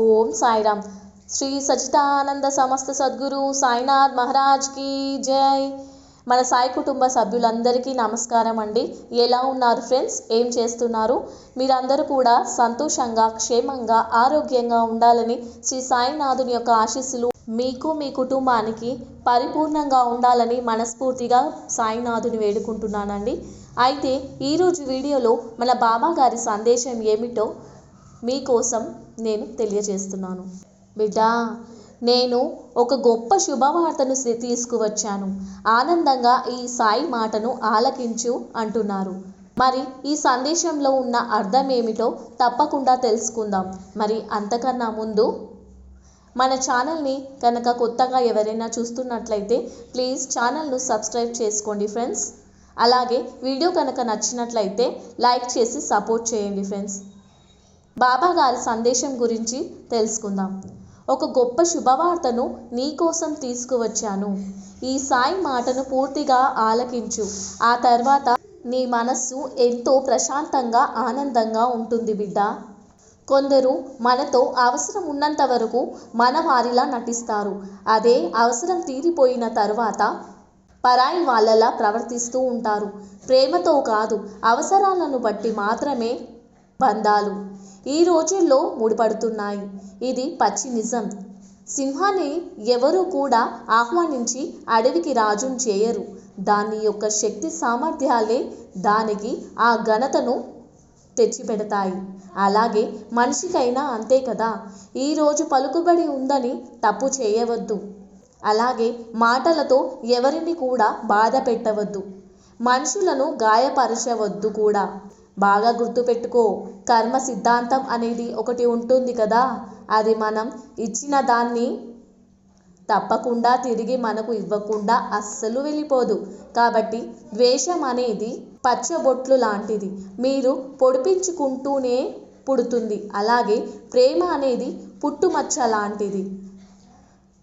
ఓం సాయిరామ్. శ్రీ సచితానంద సమస్త సద్గురు సాయినాథ్ మహారాజ్కి జై. మన సాయి కుటుంబ సభ్యులందరికీ నమస్కారం అండి. ఎలా ఉన్నారు ఫ్రెండ్స్? ఏం చేస్తున్నారు? మీరందరూ కూడా సంతోషంగా క్షేమంగా ఆరోగ్యంగా ఉండాలని శ్రీ సాయినాథుని యొక్క ఆశీస్సులు మీకు మీ కుటుంబానికి పరిపూర్ణంగా ఉండాలని మనస్ఫూర్తిగా సాయినాథుని వేడుకుంటున్నానండి. అయితే ఈరోజు వీడియోలో మన బాబా గారి సందేశం ఏమిటో మీకోసం నేను తెలియజేస్తున్నాను. బిడ్డా నేను ఒక గొప్ప శుభవార్తను తీసుకువచ్చాను. ఆనందంగా ఈ సాయి మాటను ఆలకించు అంటున్నారు. మరి ఈ సందేశంలో ఉన్న అర్థం ఏమిటో తప్పకుండా తెలుసుకుందాం. మరి అంతకన్నా ముందు మన ఛానల్ని కనుక కొత్తగా ఎవరైనా చూస్తున్నట్లయితే ప్లీజ్ ఛానల్ను సబ్స్క్రైబ్ చేసుకోండి ఫ్రెండ్స్. అలాగే వీడియో కనుక నచ్చినట్లయితే లైక్ చేసి సపోర్ట్ చేయండి ఫ్రెండ్స్. బాబా గారి సందేశం గురించి తెలుసుకుందాం. ఒక గొప్ప శుభవార్తను నీకోసం తీసుకువచ్చాను. ఈ సాయి మాటను పూర్తిగా ఆలకించు. ఆ తర్వాత నీ మనస్సు ఎంతో ప్రశాంతంగా ఆనందంగా ఉంటుంది బిడ్డ. కొందరు మనతో అవసరం ఉన్నంత వరకు మన వారిలా నటిస్తారు. అదే అవసరం తీరిపోయిన తర్వాత పరాయి వాళ్ళలా ప్రవర్తిస్తూ ఉంటారు. ప్రేమతో కాదు అవసరాలను బట్టి మాత్రమే బంధాలు ఈ రోజుల్లో ముడిపడుతున్నాయి. ఇది పచ్చి నిజం. సింహాన్ని ఎవరూ కూడా ఆహ్వానించి అడవికి రాజును చేయరు. దాని యొక్క శక్తి సామర్థ్యాలే దానికి ఆ ఘనతను తెచ్చిపెడతాయి. అలాగే మనిషికైనా అంతే కదా. ఈరోజు పలుకుబడి ఉందని తప్పు చేయవద్దు. అలాగే మాటలతో ఎవరిని కూడా బాధ పెట్టవద్దు మనుషులను గాయపరచవద్దు కూడా. బాగా గుర్తుపెట్టుకో. కర్మ సిద్ధాంతం అనేది ఒకటి ఉంటుంది కదా. అది మనం ఇచ్చిన దాన్ని తప్పకుండా తిరిగి మనకు ఇవ్వకుండా అస్సలు వెళ్ళిపోదు. కాబట్టి ద్వేషం అనేది పచ్చబొట్లు లాంటిది. మీరు పొడిపించుకుంటూనే పుడుతుంది. అలాగే ప్రేమ అనేది పుట్టుమచ్చ లాంటిది.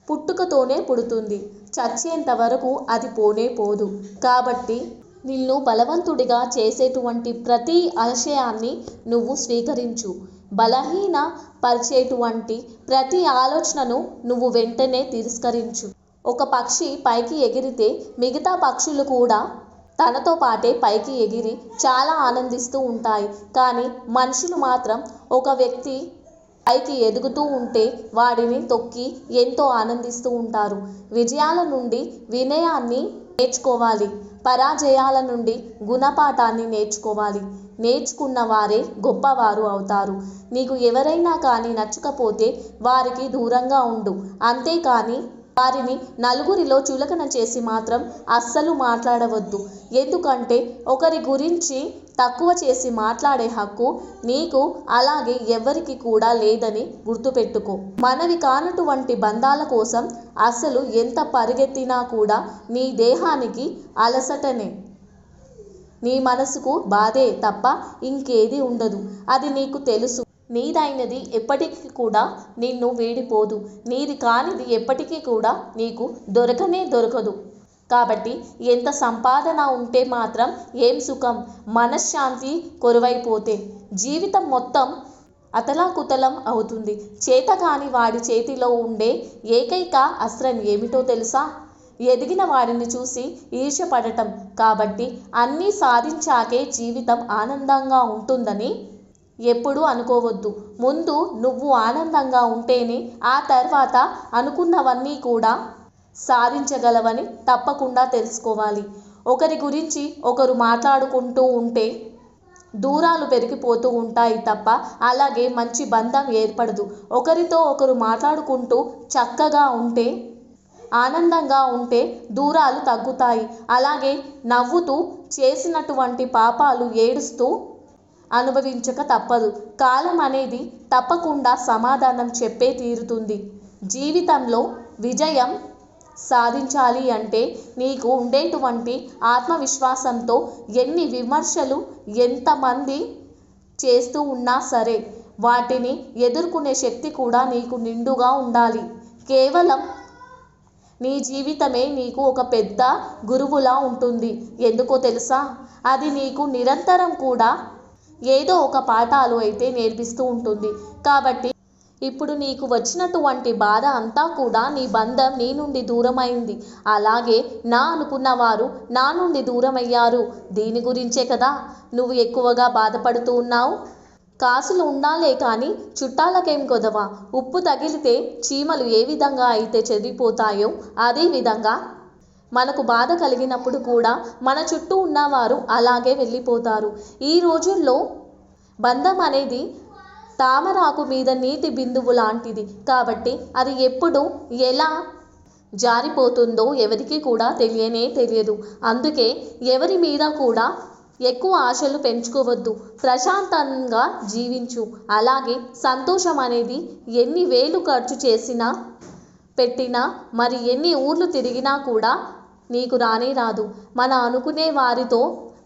పుట్టుకతోనే పుడుతుంది. చచ్చేంత వరకు అది పోనే పోదు. కాబట్టి నిన్ను బలవంతుడిగా చేసేటువంటి ప్రతి ఆశయాన్ని నువ్వు స్వీకరించు. బలహీన పరిచేటువంటి ప్రతి ఆలోచనను నువ్వు వెంటనే తిరస్కరించు. ఒక పక్షి పైకి ఎగిరితే మిగతా పక్షులు కూడా తనతో పాటే పైకి ఎగిరి చాలా ఆనందిస్తూ ఉంటాయి. కానీ మనుషులు మాత్రం ఒక వ్యక్తి పైకి ఎదుగుతూ ఉంటే వాడిని తొక్కి ఎంతో ఆనందిస్తూ ఉంటారు. విజయాల నుండి వినయాన్ని నేర్చుకోవాలి. పరాజయాల నుండి గుణపాఠాన్ని నేర్చుకోవాలి. నేర్చుకున్న వారే గొప్పవారు అవుతారు. నీకు ఎవరైనా కానీ నచ్చకపోతే వారికి దూరంగా ఉండు. అంతేకాని వారిని నలుగురిలో చులకన చేసి మాత్రం అస్సలు మాట్లాడవద్దు. ఎందుకంటే ఒకరి గురించి తక్కువ చేసి మాట్లాడే హక్కు నీకు అలాగే ఎవరికి కూడా లేదని గుర్తుపెట్టుకో. మనవి కానటువంటి బంధాల కోసం అసలు ఎంత పరిగెత్తినా కూడా నీ దేహానికి అలసటనే. నీ మనసుకు బాధే తప్ప ఇంకేది ఉండదు. అది నీకు తెలుసు. నీదైనది ఎప్పటికీ కూడా నిన్ను వీడిపోదు. నీది కానిది ఎప్పటికీ కూడా నీకు దొరకనే దొరకదు. కాబట్టి ఎంత సంపాదన ఉంటే మాత్రం ఏం సుఖం? మనశ్శాంతి కొరువైపోతే జీవితం మొత్తం అతలాకుతలం అవుతుంది. చేతకాని వాడి చేతిలో ఉండే ఏకైక అస్త్రం ఏమిటో తెలుసా? ఎదిగిన వారిని చూసి ఈర్ష్యపడటం. కాబట్టి అన్నీ సాధించాకే జీవితం ఆనందంగా ఉంటుందని ఎప్పుడూ అనుకోవద్దు. ముందు నువ్వు ఆనందంగా ఉంటేనే ఆ తర్వాత అనుకున్నవన్నీ కూడా సాధించగలవని తప్పకుండా తెలుసుకోవాలి. ఒకరి గురించి ఒకరు మాట్లాడుకుంటూ ఉంటే దూరాలు పెరిగిపోతూ ఉంటాయి తప్ప అలాగే మంచి బంధం ఏర్పడదు. ఒకరితో ఒకరు మాట్లాడుకుంటూ చక్కగా ఉంటే ఆనందంగా ఉంటే దూరాలు తగ్గుతాయి. అలాగే నవ్వుతూ చేసినటువంటి పాపాలు ఏడుస్తూ అనుభవించక తప్పదు. కాలం అనేది తప్పకుండా సమాధానం చెప్పే తీరుతుంది. జీవితంలో విజయం సాధించాలి అంటే నీకు ఉండేటువంటి ఆత్మవిశ్వాసంతో ఎన్ని విమర్శలు ఎంతమంది చేస్తూ ఉన్నా సరే వాటిని ఎదుర్కొనే శక్తి కూడా నీకు నిండుగా ఉండాలి. కేవలం నీ జీవితమే నీకు ఒక పెద్ద గురువులా ఉంటుంది. ఎందుకో తెలుసా? అది నీకు నిరంతరం కూడా ఏదో ఒక పాఠాలు అయితే నేర్పిస్తూ ఉంటుంది. కాబట్టి ఇప్పుడు నీకు వచ్చినటువంటి బాధ అంతా కూడా నీ బంధం నీ నుండి దూరమైంది. అలాగే నా అనుకున్న వారు నా నుండి దూరమయ్యారు. దీని గురించే కదా నువ్వు ఎక్కువగా బాధపడుతూ ఉన్నావు? కాసులు ఉండాలే కానీ చుట్టాలకేం కొదవా? ఉప్పు తగిలితే చీమలు ఏ విధంగా అయితే చెదిరిపోతాయో అదే విధంగా మనకు బాధ కలిగినప్పుడు కూడా మన చుట్టూ ఉన్నవారు అలాగే వెళ్ళిపోతారు. ఈ రోజుల్లో బంధం అనేది తామరాకు మీద నీటి బిందువు లాంటిది. కాబట్టి అది ఎప్పుడు ఎలా జారిపోతుందో ఎవరికి కూడా తెలియనే తెలియదు. అందుకే ఎవరి మీద కూడా ఎక్కువ ఆశలు పెంచుకోవద్దు. ప్రశాంతంగా జీవించు. అలాగే సంతోషం అనేది ఎన్ని వేలు ఖర్చు చేసినా పెట్టినా మరి ఎన్ని ఊర్లు తిరిగినా కూడా నీకు రానే రాదు. మన అనుకునే వారితో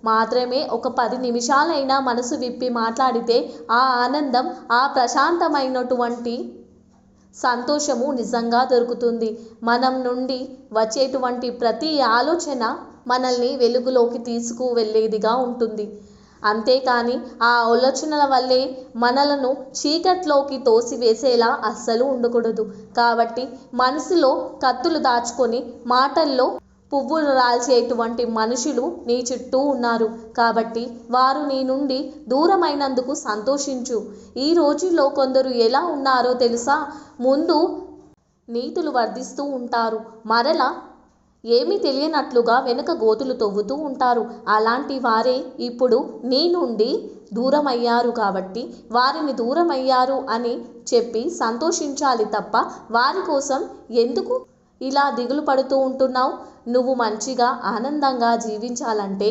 మాత్రమే ఒక పది నిమిషాలైనా మనసు విప్పి మాట్లాడితే ఆ ఆనందం ఆ ప్రశాంతమైనటువంటి సంతోషము నిజంగా దొరుకుతుంది. మనం నుండి వచ్చేటువంటి ప్రతి ఆలోచన మనల్ని వెలుగులోకి తీసుకువెళ్ళేదిగా ఉంటుంది. అంతేకాని ఆ ఆలోచనల వల్లే మనలను చీకట్లోకి తోసివేసేలా అస్సలు ఉండకూడదు. కాబట్టి మనసులో కత్తులు దాచుకొని మాటల్లో పువ్వులు రాల్చేటువంటి మనుషులు నీ చుట్టూ ఉన్నారు. కాబట్టి వారు నీ నుండి దూరమైనందుకు సంతోషించు. ఈ రోజుల్లో కొందరు ఎలా ఉన్నారో తెలుసా? ముందు నీతులు వర్ధిస్తూ ఉంటారు. మరల ఏమీ తెలియనట్లుగా వెనుక గోతులు తవ్వుతూ ఉంటారు. అలాంటి వారే ఇప్పుడు నీ నుండి దూరమయ్యారు కాబట్టి వారిని దూరమయ్యారు అని చెప్పి సంతోషించాలి తప్ప వారి కోసం ఎందుకు ఇలా దిగులు పడుతూ ఉంటున్నావు. నువ్వు మంచిగా ఆనందంగా జీవించాలంటే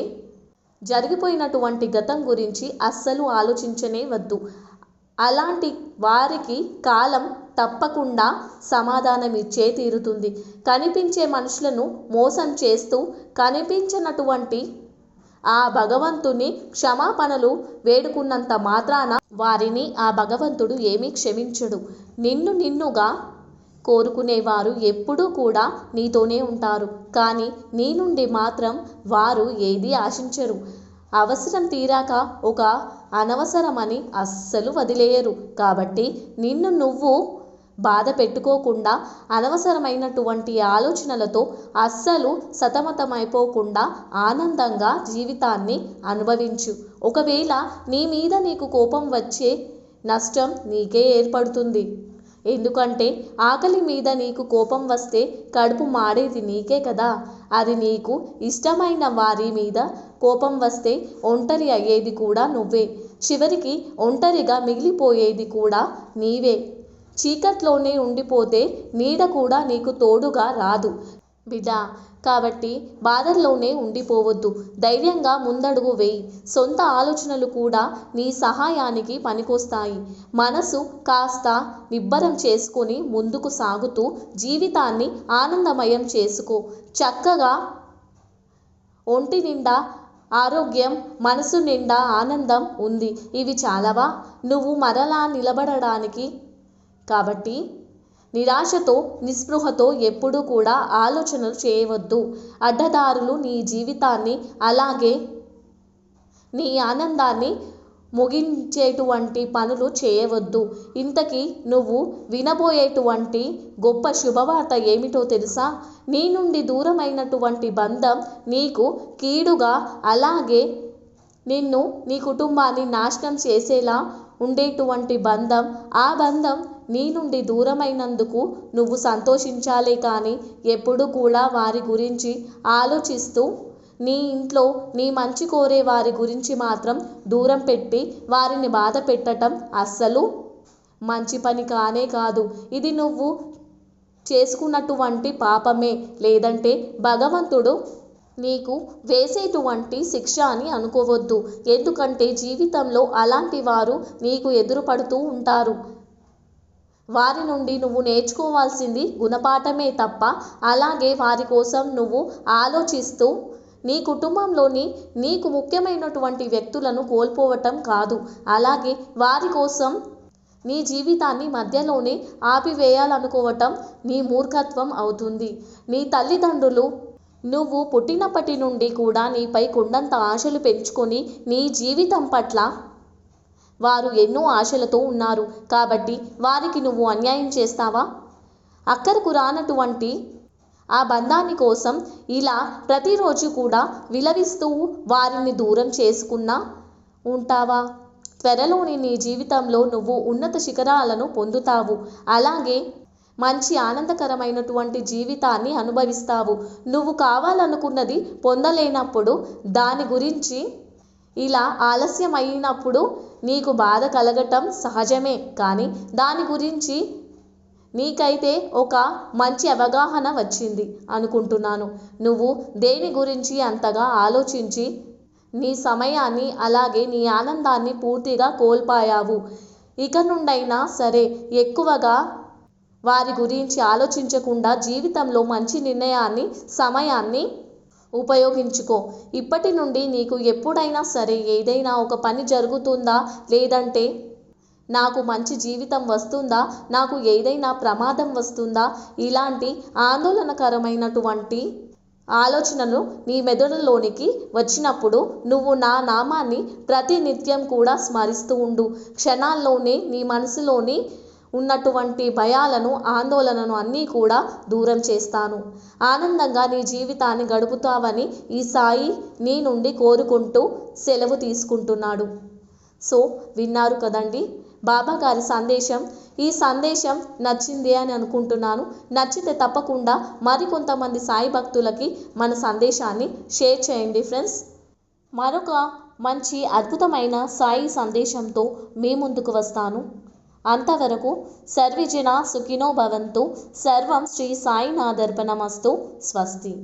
జరిగిపోయినటువంటి గతం గురించి అస్సలు ఆలోచించనే వద్దు. అలాంటి వారికి కాలం తప్పకుండా సమాధానం ఇచ్చే తీరుతుంది. కనిపించే మనుషులను మోసం చేస్తూ కనిపించినటువంటి ఆ భగవంతుని క్షమాపణలు వేడుకున్నంత మాత్రాన వారిని ఆ భగవంతుడు ఏమీ క్షమించడు. నిన్ను నిన్నుగా కోరుకునేవారు ఎప్పుడూ కూడా నీతోనే ఉంటారు. కానీ నీ నుండి మాత్రం వారు ఏది ఆశించరు. అవసరం తీరాక ఒక అనవసరమని అస్సలు వదిలేయరు. కాబట్టి నిన్ను నువ్వు బాధ పెట్టుకోకుండా అనవసరమైనటువంటి ఆలోచనలతో అస్సలు సతమతమైపోకుండా ఆనందంగా జీవితాన్ని అనుభవించు. ఒకవేళ నీ మీద నీకు కోపం వచ్చే నష్టం నీకే ఏర్పడుతుంది. ఎందుకంటే ఆకలి మీద నీకు కోపం వస్తే కడుపు మాడేది నీకే కదా. అది నీకు ఇష్టమైన వారి మీద కోపం వస్తే ఒంటరి అయ్యేది కూడా నువ్వే. చివరికి ఒంటరిగా మిగిలిపోయేది కూడా నీవే. చీకట్లోనే ఉండిపోతే నీడ కూడా నీకు తోడుగా రాదు. బిడ్డా కాబట్టి బాధల్లోనే ఉండిపోవద్దు. ధైర్యంగా ముందడుగు వేయి. సొంత ఆలోచనలు కూడా నీ సహాయానికి పనికొస్తాయి. మనసు కాస్త నిబ్బరం చేసుకొని ముందుకు సాగుతూ జీవితాన్ని ఆనందమయం చేసుకో. చక్కగా ఒంటి నిండా ఆరోగ్యం మనసు నిండా ఆనందం ఉంది. ఇవి చాలవా? నువ్వు మరలా నిలబడడానికి కాబట్టి నిరాశతో నిస్పృహతో ఎప్పుడూ కూడా ఆలోచనలు చేయవద్దు. అడ్డదారులు నీ జీవితాన్ని అలాగే నీ ఆనందాన్ని ముగించేటువంటి పనులు చేయవద్దు. ఇంతకీ నువ్వు వినబోయేటువంటి గొప్ప శుభవార్త ఏమిటో తెలుసా? నీ నుండి దూరమైనటువంటి బంధం నీకు కీడుగా అలాగే నిన్ను నీ కుటుంబాన్ని నాశనం చేసేలా ఉండేటువంటి బంధం. ఆ బంధం నీ నుండి దూరమైనందుకు నువ్వు సంతోషించాలే కానీ ఎప్పుడు కూడా వారి గురించి ఆలోచిస్తూ నీ ఇంట్లో నీ మంచి కోరే వారి గురించి మాత్రం దూరం పెట్టి వారిని బాధ పెట్టడం అస్సలు మంచి పని కానే కాదు. ఇది నువ్వు చేసుకున్నటువంటి పాపమే. లేదంటే భగవంతుడు నీకు వేసేటువంటి శిక్ష అని అనుకోవద్దు. ఎందుకంటే జీవితంలో అలాంటి వారు నీకు ఎదురుపడుతూ ఉంటారు. వారి నుండి నువ్వు నేర్చుకోవాల్సింది గుణపాఠమే తప్ప అలాగే వారి కోసం నువ్వు ఆలోచిస్తూ నీ కుటుంబంలోని నీకు ముఖ్యమైనటువంటి వ్యక్తులను కోల్పోవటం కాదు. అలాగే వారి కోసం నీ జీవితాన్ని మధ్యలోనే ఆపివేయాలనుకోవటం నీ మూర్ఖత్వం అవుతుంది. నీ తల్లిదండ్రులు నువ్వు పుట్టినప్పటి నుండి కూడా నీపై కొండంత ఆశలు పెంచుకొని నీ జీవితం పట్ల వారు ఎన్నో ఆశలతో ఉన్నారు. కాబట్టి వారికి నువ్వు అన్యాయం చేస్తావా? అక్కరకు రానటువంటి ఆ బంధాన్ని కోసం ఇలా ప్రతిరోజు కూడా విలవిస్తూ వారిని దూరం చేసుకున్నా ఉంటావా? త్వరలోని నీ జీవితంలో నువ్వు ఉన్నత శిఖరాలను పొందుతావు. అలాగే మంచి ఆనందకరమైనటువంటి జీవితాన్ని అనుభవిస్తావు. నువ్వు కావాలనుకున్నది పొందలేనప్పుడు దాని గురించి ఇలా ఆలస్యం అయినప్పుడు నీకు బాధ కలగటం సహజమే. కానీ దాని గురించి నీకైతే ఒక మంచి అవగాహన వచ్చింది అనుకుంటున్నాను. నువ్వు దేని గురించి అంతగా ఆలోచించి నీ సమయాన్ని అలాగే నీ ఆనందాన్ని పూర్తిగా కోల్పోయావు? ఇక నుండైనా సరే ఎక్కువగా వారి గురించి ఆలోచించకుండా జీవితంలో మంచి నిర్ణయాన్ని సమయాన్ని ఉపయోగించుకో. ఇప్పటి నుండి నీకు ఎప్పుడైనా సరే ఏదైనా ఒక పని జరుగుతుందా? లేదంటే నాకు మంచి జీవితం వస్తుందా? నాకు ఏదైనా ప్రమాదం వస్తుందా? ఇలాంటి ఆందోళనకరమైనటువంటి ఆలోచనలు నీ మెదడులోనికి వచ్చినప్పుడు నువ్వు నా నామాన్ని ప్రతినిత్యం కూడా స్మరిస్తూ ఉండు. క్షణాల్లోనే నీ మనసులోని ఉన్నటువంటి భయాలను ఆందోళనను అన్నీ కూడా దూరం చేస్తాను. ఆనందంగా నీ జీవితాన్ని గడుపుతావని ఈ సాయి నీ నుండి కోరుకుంటూ సెలవు తీసుకుంటున్నాడు. సో విన్నారు కదండి? బాబా గారి సందేశం. ఈ సందేశం నచ్చింది అని అనుకుంటున్నాను. నచ్చితే తప్పకుండా మరికొంతమంది సాయి భక్తులకి మన సందేశాన్ని షేర్ చేయండి ఫ్రెండ్స్. మరొక మంచి అద్భుతమైన సాయి సందేశంతో మీ ముందుకు వస్తాను. అంతవరకు సర్విజన సుఖినో భవంతు. సర్వం శ్రీ సాయినాథర్పణమస్తు. స్వస్తి.